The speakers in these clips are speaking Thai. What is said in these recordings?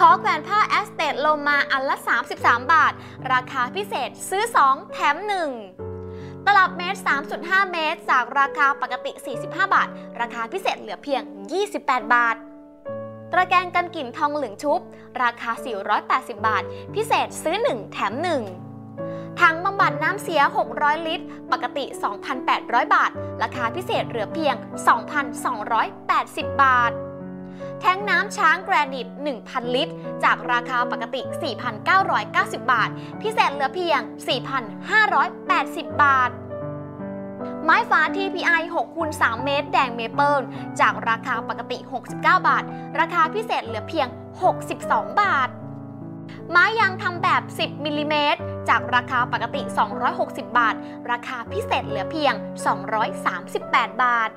ขอแขวนผ้าแอสเตดโลมาอันละ 33 บาท ราคาพิเศษซื้อ 2 แถม 1 ตลับเมตร 3.5 เมตร จากราคาปกติ 45 บาท ราคาพิเศษเหลือเพียง 28 บาท ตะแกรงกันกลิ่นทองเหลืองชุบ ราคา 480 บาท พิเศษซื้อ 1 แถม 1 ถังบำบัดน้ำเสีย 600 ลิตร ปกติ 2,800 บาท ราคาพิเศษเหลือเพียง 2,280 บาท แท้งน้ำช้างแกรนิต 1,000 ลิตร จากราคาปกติ 4,990 บาท พิเศษเหลือเพียง 4,580 บาท ไม้ฝา TPI 6คูณ3เมตร แดงเมเปิลจากราคาปกติ 69 บาท ราคาพิเศษเหลือเพียง 62 บาท ไม้ยางทำแบบ 10 มิลลิเมตร จากราคาปกติ 260 บาท ราคาพิเศษเหลือเพียง 238 บาท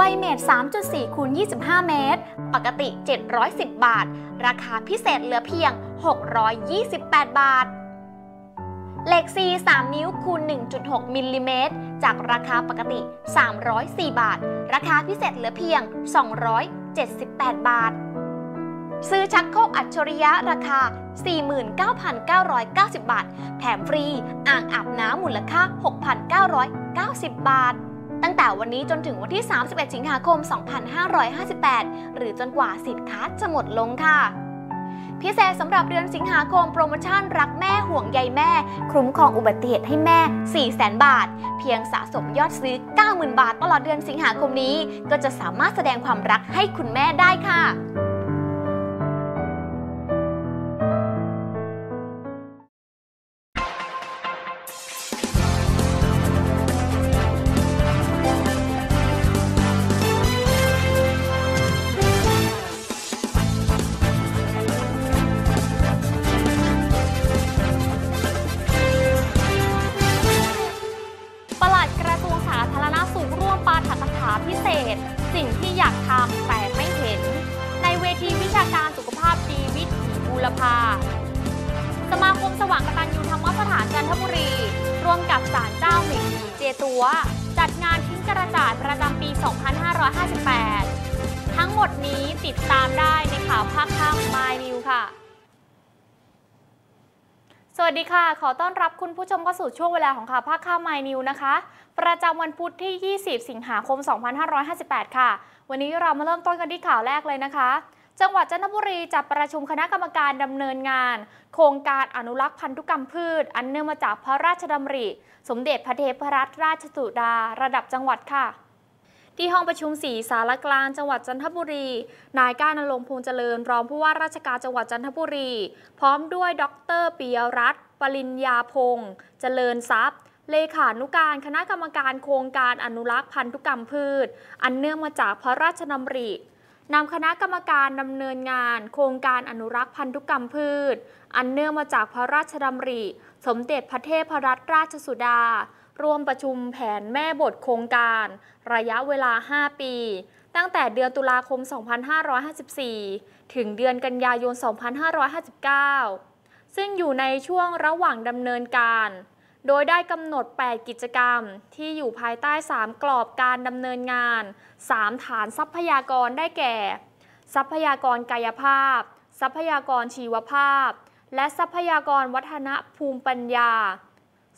ไวเมตร3.4คูณ25 เมตร ปกติ 710 บาท ราคาพิเศษเหลือเพียง 628 บาท เหล็กซี3นิ้วคูณ 1.6 มิลลิเมตร จากราคาปกติ 304 บาท ราคาพิเศษเหลือเพียง 278 บาท ซื้อชักโครกอัจฉริยะราคา 49,990 บาท แถมฟรีอ่างอาบน้ำมูลค่า 6,990 บาท ตั้งแต่วันนี้จนถึงวันที่ 31 สิงหาคม 2558 หรือจนกว่าสินค้าจะหมดลงค่ะ พิเศษสำหรับเดือนสิงหาคมโปรโมชั่นรักแม่ห่วงใยแม่ คุ้มครองอุบัติเหตุให้แม่ 400,000 บาท เพียงสะสมยอดซื้อ 90,000 บาทตลอดเดือนสิงหาคมนี้ ก็จะสามารถแสดงความรักให้คุณแม่ได้ค่ะ ตัว จัดงานทิ้งกระจาดประจำปี 2558 ทั้งหมดนี้ติดตามได้ในข่าวภาคค่ำ My New ค่ะ สวัสดีค่ะ ขอต้อนรับคุณผู้ชมเข้าสู่ช่วงเวลาของข่าวภาคค่ำ My New นะคะ ประจำวันพุธที่ 20 สิงหาคม 2558 ค่ะ วันนี้เรามาเริ่มต้นกันที่ข่าวแรกเลยนะคะ จังหวัดจันทบุรีจัดประชุมคณะกรรมการดำเนินงาน โครงการอนุรักษ์พันธุกรรมพืช อันเนื่องมาจากพระราชดำริ สมเด็จพระเทพรัตนราชสุดา ระดับจังหวัดค่ะที่ห้องประชุมสีสารกลางจังหวัดจันทบุรี นายก้านรงค์พงษ์เจริญ รองผู้ว่าราชการจังหวัดจันทบุรี พร้อมด้วยดรปิยรัตน์ปริญญาพงษ์เจริญทรัพย์ เลขานุการคณะกรรมการโครงการอนุรักษ์พันธุกรรมพืช อันเนื่องมาจากพระราชดำริ นำคณะกรรมการดำเนินงาน โครงการอนุรักษ์พันธุกรรมพืช อันเนื่องมาจากพระราชดำริ สมเด็จพระเทพรัตนราชสุดา ร่วมประชุมแผนแม่บทโครงการ ระยะเวลา 5 ปี ตั้งแต่เดือนตุลาคม 2554 ถึงเดือนกันยายน 2559 ซึ่งอยู่ในช่วงระหว่างดำเนินการ โดยได้กำหนด 8 กิจกรรม ที่อยู่ภายใต้ 3 กรอบการดำเนินงาน 3 ฐานทรัพยากรได้แก่ ทรัพยากรกายภาพ ทรัพยากรชีวภาพ และทรัพยากรวัฒนภูมิปัญญา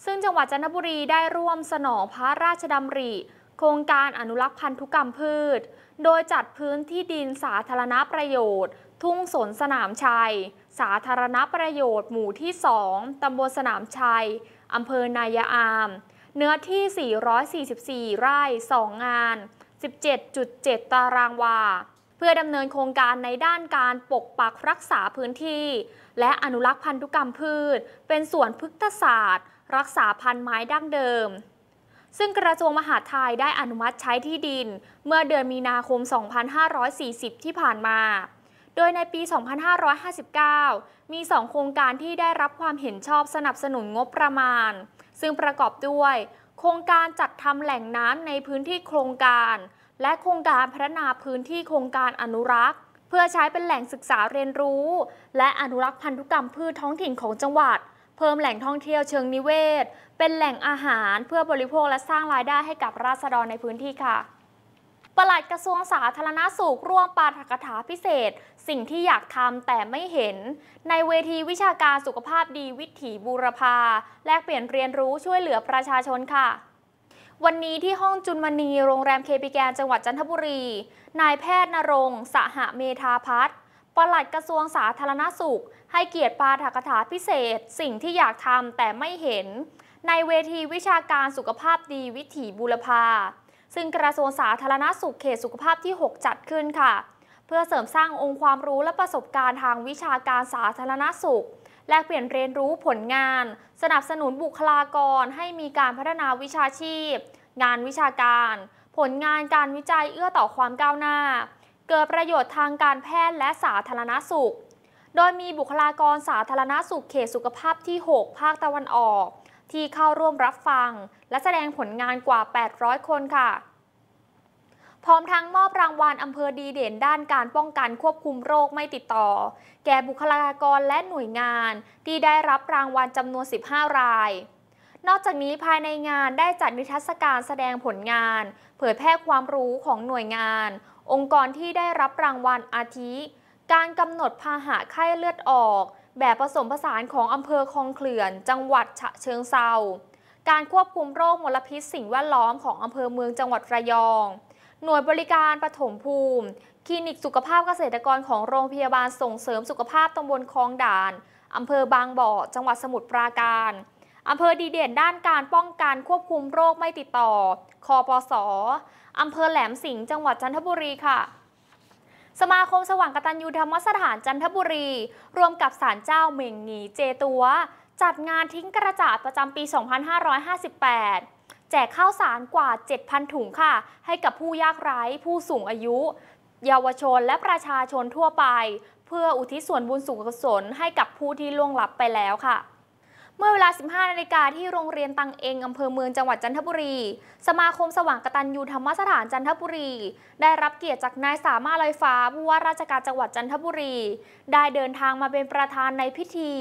ซึ่งจังหวัดจันทบุรีได้ร่วมสนองพระราชดำริ โครงการอนุรักษ์พันธุกรรมพืช โดยจัดพื้นที่ดินสาธารณประโยชน์ ทุ่งสนสนามชัย สาธารณประโยชน์ หมู่ที่ 2 ตำบลสนามชัย อำเภอนายาอาม เนื้อที่ 444 ไร่ 2 งาน 17.7 ตารางวา เพื่อดำเนินโครงการในด้านการปกปักรักษาพื้นที่ และอนุรักษ์พันธุกรรมพืช เป็นสวนพฤกษศาสตร์ รักษาพันธุ์ไม้ดั้งเดิมซึ่งกระทรวงมหาดไทยได้อนุมัติใช้ที่ดิน เมื่อเดือนมีนาคม 2540 ที่ผ่านมา โดยในปี 2559 มี 2 โครงการที่ได้รับความเห็นชอบสนับสนุนงบประมาณ ซึ่งประกอบด้วย โครงการจัดทำแหล่งน้ำในพื้นที่โครงการ และโครงการพัฒนาพื้นที่โครงการอนุรักษ์ เพื่อใช้เป็นแหล่งศึกษาเรียนรู้ และอนุรักษ์พันธุกรรมพืชท้องถิ่นของจังหวัด เพิ่มแหล่งท่องเที่ยวเชิงนิเวศ เป็นแหล่งอาหารเพื่อบริโภคและสร้างรายได้ให้กับราษฎรในพื้นที่ค่ะ ประหลัดกระทรวงสาธารณสุขร่วมปาฐกถาพิเศษ สิ่งที่อยากทำแต่ไม่เห็น ในเวทีวิชาการสุขภาพดีวิถีบูรพา แลกเปลี่ยนเรียนรู้ช่วยเหลือประชาชนค่ะ วันนี้ที่ห้องจุนมณีโรงแรมเคปิแกนจังหวัดจันทบุรี นายแพทย์นรงสหเมธาพัฒน์ปลัดกระทรวงสาธารณสุข ให้เกียรติปาฐกถาพิเศษ สิ่งที่อยากทำแต่ไม่เห็น ในเวทีวิชาการสุขภาพดีวิถีบูรพา ซึ่งกระทรวงสาธารณสุขเขตสุขภาพที่ 6 จัดขึ้นค่ะ เพื่อเสริมสร้างองค์ความรู้และประสบการณ์ทางวิชาการสาธารณสุข แลกเปลี่ยนเรียนรู้ผลงาน สนับสนุนบุคลากร ให้มีการพัฒนาวิชาชีพ งานวิชาการ ผลงานการวิจัยเอื้อต่อความก้าวหน้า เกิดประโยชน์ทางการแพทย์และสาธารณสุข โดยมีบุคลากรสาธารณสุขเขตสุขภาพที่ 6 ภาคตะวันออก ที่เข้าร่วมรับฟัง และแสดงผลงานกว่า 800 คนค่ะ พร้อมทั้งมอบรางวัลอำเภอดีเด่นด้านการป้องกันควบคุมโรคไม่ติดต่อ แก่บุคลากรและหน่วยงานที่ได้รับรางวัลจำนวน 15 รายนอกจากนี้ภายในงานได้จัดนิทรรศการแสดงผลงาน เผยแพร่ความรู้ของหน่วยงาน องค์กรที่ได้รับรางวัลอาทิ การกำหนดพาหะไข้เลือดออก แบบผสมผสานของอำเภอคลองเขื่อน จังหวัดฉะเชิงเซาการควบคุมโรคมลพิษสิ่งแวดล้อมของอำเภอเมืองจังหวัดระยอง หน่วยบริการปฐมภูมิ คลินิกสุขภาพเกษตรกรของโรงพยาบาลส่งเสริมสุขภาพตำบลคลองด่านอำเภอบางบ่อ จังหวัดสมุทรปราการอำเภอดีเด่นด้านการป้องกันควบคุมโรคไม่ติดต่อ คอปสอำเภอแหลมสิงห์จังหวัดจันทบุรีค่ะ สมาคมสว่างกตัญญูธรรมสถานจันทบุรี รวมกับศาลเจ้าเม่งหงีเจตัว จัดงานทิ้งกระจาดประจำปี 2558 แจกข้าวสารกว่า 7,000 ถุงค่ะ ให้กับผู้ยากไร้ผู้สูงอายุ เยาวชนและประชาชนทั่วไป เพื่ออุทิศส่วนบุญสุขกุศลให้กับผู้ที่ล่วงลับไปแล้วค่ะ เมื่อเวลา 15 นาฬิกาที่โรงเรียนตังเองอำเภอเมืองจังหวัดจันทบุรี สมาคมสว่างกตัญญูธรรมสถานจันทบุรี ได้รับเกียรติจากนายสามารถลอยฟ้าผู้ว่าราชการจังหวัดจันทบุรี ได้เดินทางมาเป็นประธานในพิธี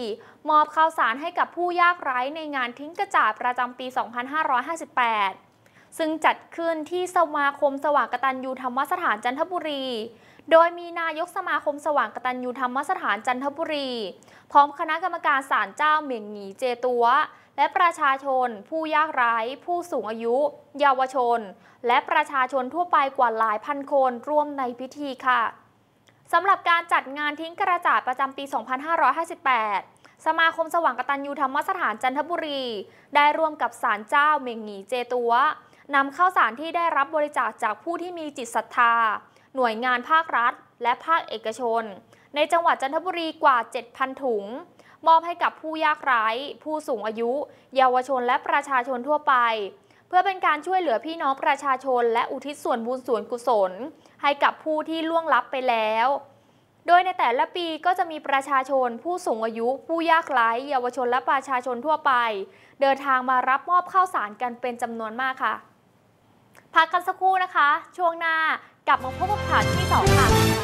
มอบข้าวสารให้กับผู้ยากไร้ในงานทิ้งกระจาดประจำปี 2558 ซึ่งจัดขึ้นที่สมาคมสว่างกตัญญูธรรมสถานจันทบุรี โดยมีนายกสมาคมสว่างกตัญญูธรรมสถานจันทบุรี พร้อมคณะกรรมการศาลเจ้าเหม่งหงีเจตัว และประชาชน ผู้ยากไร้ ผู้สูงอายุ เยาวชน และประชาชนทั่วไปกว่าหลายพันคนร่วมในพิธีค่ะสำหรับการจัดงานทิ้งกระจาดประจำปี 2558สมาคมสว่างกตัญญูธรรมสถานจันทบุรี ได้ร่วมกับศาลเจ้าเหม่งหงีเจตัวนำข้าวสารที่ได้รับบริจาคจากผู้ที่มีจิตศรัทธา หน่วยงานภาครัฐ และภาคเอกชน ในจังหวัดจันทบุรีกว่า 7,000 ถุง มอบให้กับผู้ยากไร้ ผู้สูงอายุ เยาวชนและประชาชนทั่วไป เพื่อเป็นการช่วยเหลือพี่น้องประชาชน และอุทิศส่วนบุญส่วนกุศล ให้กับผู้ที่ล่วงลับไปแล้วโดยในแต่ละปีก็จะมีประชาชน ผู้สูงอายุ ผู้ยากไร้เยาวชนและประชาชนทั่วไป เดินทางมารับมอบข้าวสารกันเป็นจำนวนมากค่ะ พักกันสักครู่นะคะ ช่วงหน้า กลับมาพบกับข่าวที่สองค่ะ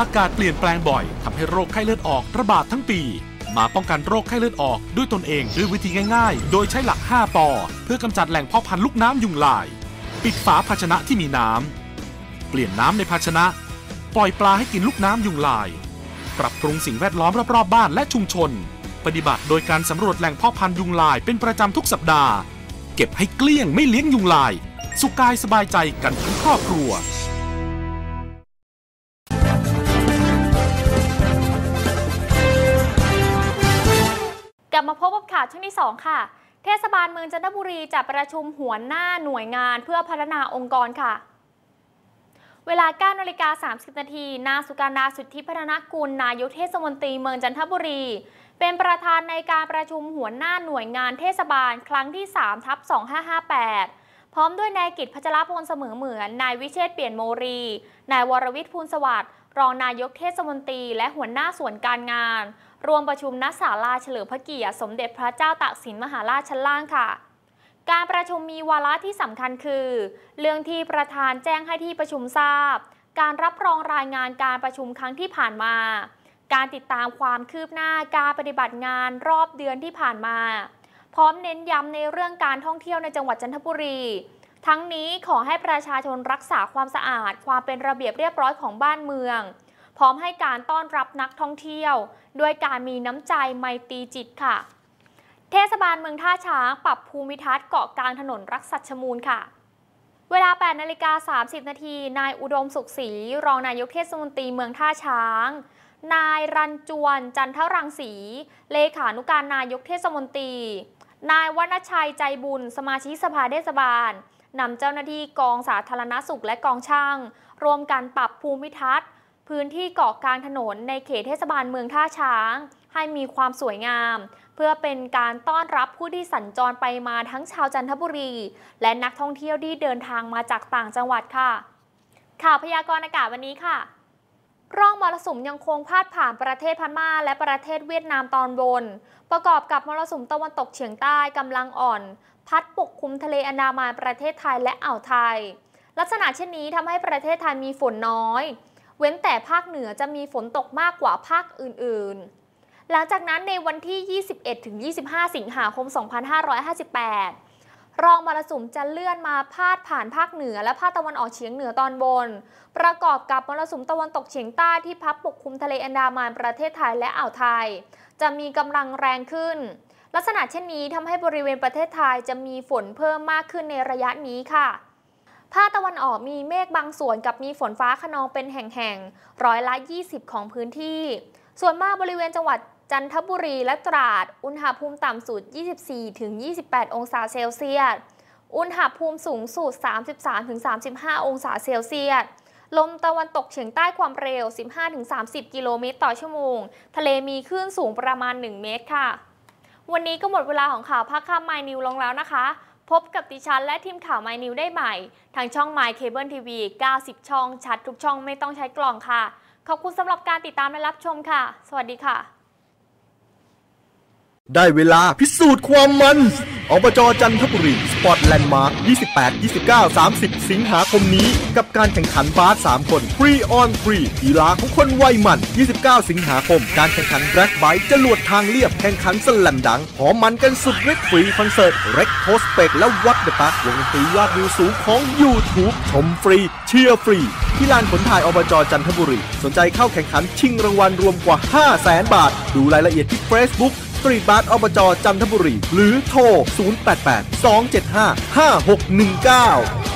อากาศเปลี่ยนแปลงบ่อยทำให้โรคไข้เลือดออกระบาดทั้งปี มาป้องกันโรคไข้เลือดออกด้วยตนเองด้วยวิธีง่ายๆ โดยใช้หลัก 5ปอเพื่อกำจัดแหล่งเพาะพันธุ์ลูกน้ำยุงลาย ปิดฝาภาชนะที่มีน้ำเปลี่ยนน้ำในภาชนะ ปล่อยปลาให้กินลูกน้ำยุงลาย ปรับปรุงสิ่งแวดล้อมรอบๆบ้านและชุมชน ปฏิบัติโดยการสำรวจแหล่งเพาะพันธุ์ยุงลายเป็นประจำทุกสัปดาห์ เก็บให้เกลี้ยงไม่เลี้ยงยุงลาย สุขกายสบายใจกันทั้งครอบครัว พบกับข่าวช่วงที่ 2 ค่ะ เทศบาลเมืองจันทบุรีจัดประชุมหัวหน้าหน่วยงานเพื่อพัฒนาองค์กรค่ะ เวลา9นาฬิกา30 นาทีนางสุการดาสุทธิพัฒนกุล นายกเทศมนตรีเมืองจันทบุรี เป็นประธานในการประชุมหัวหน้าหน่วยงานเทศบาลครั้งที่3ทับ2558พร้อมด้วยนายกิตพัชรพลเสมอเหมือน นายวิเชษเปลี่ยนโมรี นายวรวิทย์พูลสวัสดิ์ รองนายกเทศมนตรีและหัวหน้าส่วนการงาน รวมประชุมณศาลาเฉลิมพระเกียรติสมเด็จพระเจ้าตากสินมหาราชชั้นล่างค่ะ การประชุมมีวาระที่สำคัญคือ เรื่องที่ประธานแจ้งให้ที่ประชุมทราบ การรับรองรายงานการประชุมครั้งที่ผ่านมา การติดตามความคืบหน้าการปฏิบัติงานรอบเดือนที่ผ่านมา พร้อมเน้นย้ำในเรื่องการท่องเที่ยวในจังหวัดจันทบุรี ทั้งนี้ขอให้ประชาชนรักษาความสะอาด ความเป็นระเบียบเรียบร้อยของบ้านเมือง พร้อมให้การต้อนรับนักท่องเที่ยว ด้วยการมีน้ำใจไมตรีจิตค่ะ เทศบาลเมืองท่าช้างปรับภูมิทัศน์เกาะกลางถนนรักสัชมูลค่ะ เวลา 8นาฬิกา30 นาที นายอุดมสุขศรีรองนายกเทศมนตรีเมืองท่าช้างนายรันจวน จันทรังสี เลขานุการนายกเทศมนตรี นายวณชัยใจบุญ สมาชิกสภาเทศบาล นำเจ้าหน้าที่กองสาธารณสุขและกองช่างรวมกันปรับภูมิทัศน์ พื้นที่เกาะกลางถนนในเขตเทศบาลเมืองท่าช้าง ให้มีความสวยงาม เพื่อเป็นการต้อนรับผู้ที่สัญจรไปมาทั้งชาวจันทบุรี และนักท่องเที่ยวที่เดินทางมาจากต่างจังหวัดค่ะ ข่าวพยากรณ์อากาศวันนี้ค่ะ ร่องมรสุมยังคงพาดผ่านประเทศพม่าและประเทศเวียดนามตอนบน ประกอบกับมรสุมตะวันตกเฉียงใต้กำลังอ่อน พัดปกคลุมทะเลอันดามันประเทศไทยและอ่าวไทย ลักษณะเช่นนี้ทำให้ประเทศไทยมีฝนน้อย เว้นแต่ภาคเหนือจะมีฝนตกมากกว่าภาคอื่นๆ หลังจากนั้นในวันที่ 21-25 สิงหาคม 2558 รองมรสุมจะเลื่อนมาพาดผ่านภาคเหนือ และภาคตะวันออกเฉียงเหนือตอนบน ประกอบกับมรสุมตะวันตกเฉียงใต้ที่พัดปกคลุมทะเลอันดามันประเทศไทยและอ่าวไทย จะมีกำลังแรงขึ้น ลักษณะเช่นนี้ทำให้บริเวณประเทศไทยจะมีฝนเพิ่มมากขึ้นในระยะนี้ค่ะภาคตะวันออกมีเมฆบางส่วนกับมีฝนฟ้าขนองเป็นแห่งๆ ร้อยละ 20 ของพื้นที่ ส่วนมากบริเวณจังหวัด จันทบุรีและตราด อุณหภูมิต่ำสุด 24-28 องศาเซลเซียส อุณหภูมิสูงสุด 33-35 องศาเซลเซียส ลมตะวันตกเฉียงใต้ความเร็ว 15-30 กิโลเมตรต่อชั่วโมง ทะเลมีคลื่นสูงประมาณ 1 เมตรค่ะ วันนี้ก็หมดเวลาของข่าวภาคค่ำไมนิวลงแล้วนะคะ พบกับดิฉันและทีมข่าวไมนิวได้ใหม่ ทางช่อง My Cable TV 90 ช่อง ชัดทุกช่องไม่ต้องใช้กล่องค่ะ ขอบคุณสำหรับการติดตามและรับชมค่ะ สวัสดีค่ะ ได้เวลาพิสูจน์ความมันอบจจันทบุรี สปอร์ตแลนด์มาร์ค 28 29 30 สิงหาคมนี้ กับการแข่งขันบาส3 คนฟรีออนฟรีกีฬาของคนวัยมัน 29 สิงหาคม การแข่งขันแบล็กไบค์จรวดทางเรียบ แข่งขันสแลมดัง หอมมันกันสุดฤทธิ์ฟรีคอนเสิร์ต เร็กโพสเปกและวัดเดอะปักวงดนตรียอดวิวสูงของ YouTube ชมฟรี เชียร์ฟรีที่ลานผลถ่ายอบจจันทบุรี สนใจเข้าแข่งขันชิงรางวัลรวมกว่า 5 0 0แสนบาท ดูรายละเอียดที่ Facebook ตรีทบาร์อบจจันทบุรี หรือโทร 088 275 5619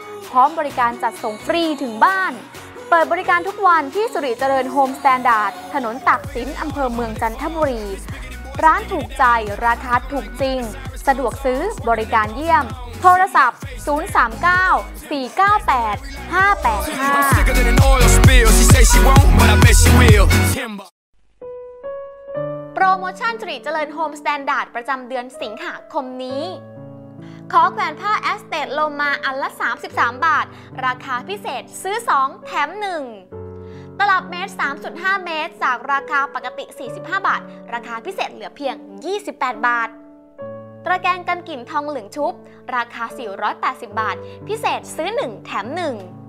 พร้อมบริการจัดส่งฟรีถึงบ้าน เปิดบริการทุกวันที่สุริเจริญโฮมสแตนดาร์ด ถนนตักสินอำเภอเมืองจันทบุรี ร้านถูกใจ ราคาถูกจริง สะดวกซื้อบริการเยี่ยม โทรศัพท์ 039498585โปรโมชั่นจริเจริญโฮมสแตนดาร์ดประจำเดือนสิงหาคมนี้ ขอแขวนผ้าแอสเตทโลมาอันละ 33 บาท ราคาพิเศษซื้อ 2 แถม 1 ตลับเมตร 3.5 เมตร จากราคาปกติ 45 บาท ราคาพิเศษเหลือเพียง 28 บาท ตะแกรงกันกลิ่นทองเหลืองชุบ ราคา 480 บาท พิเศษซื้อ 1 แถม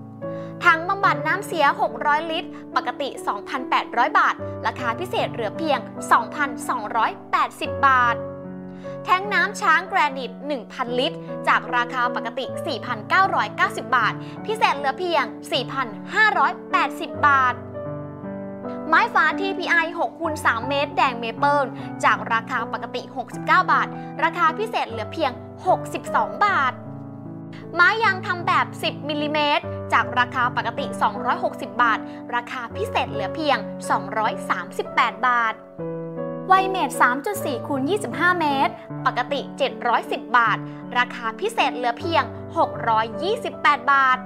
1 ถังบำบัดน้ำเสีย 600 ลิตร ปกติ 2,800 บาท ราคาพิเศษเหลือเพียง 2,280 บาท แท้งน้ำช้างแกรนิต 1,000 ลิตร จากราคาปกติ 4,990 บาท พิเศษเหลือเพียง 4,580 บาท ไม้ฝา TPI 6คูณ3เมตร แดงเมเปิลจากราคาปกติ 69 บาท ราคาพิเศษเหลือเพียง 62 บาท ไม้ยางทำแบบ 10มิลลิเมตร จากราคาปกติ 260 บาท ราคาพิเศษเหลือเพียง 238 บาท ไวเมตร 3.4 คูณ 25 เมตร ปกติ 710 บาท ราคาพิเศษเหลือเพียง 628 บาท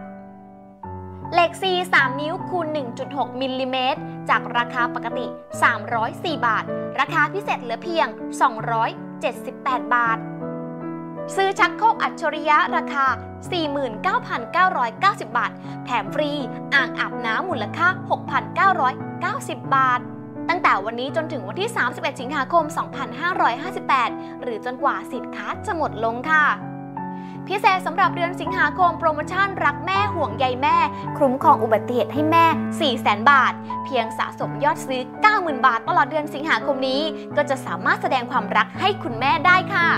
เหล็ก C 3 นิ้วคูณ 1.6 มิลลิเมตร จากราคาปกติ 304 บาท ราคาพิเศษเหลือเพียง 278 บาท ซื้อชักโครกอัจฉริยะราคา 49,990 บาท แถมฟรี อ่างอาบน้ำมูลค่า 6,990 บาท ตั้งแต่วันนี้จนถึงวันที่ 31 สิงหาคม 2558 หรือจนกว่าสิทธิ์ค้าจะหมดลงค่ะ พิเศษสำหรับเดือนสิงหาคมโปรโมชั่นรักแม่ห่วงใยแม่ คุ้มครองอุบัติเหตุให้แม่ 400,000 บาท เพียงสะสมยอดซื้อ 90,000 บาทตลอดเดือนสิงหาคมนี้ ก็จะสามารถแสดงความรักให้คุณแม่ได้ค่ะ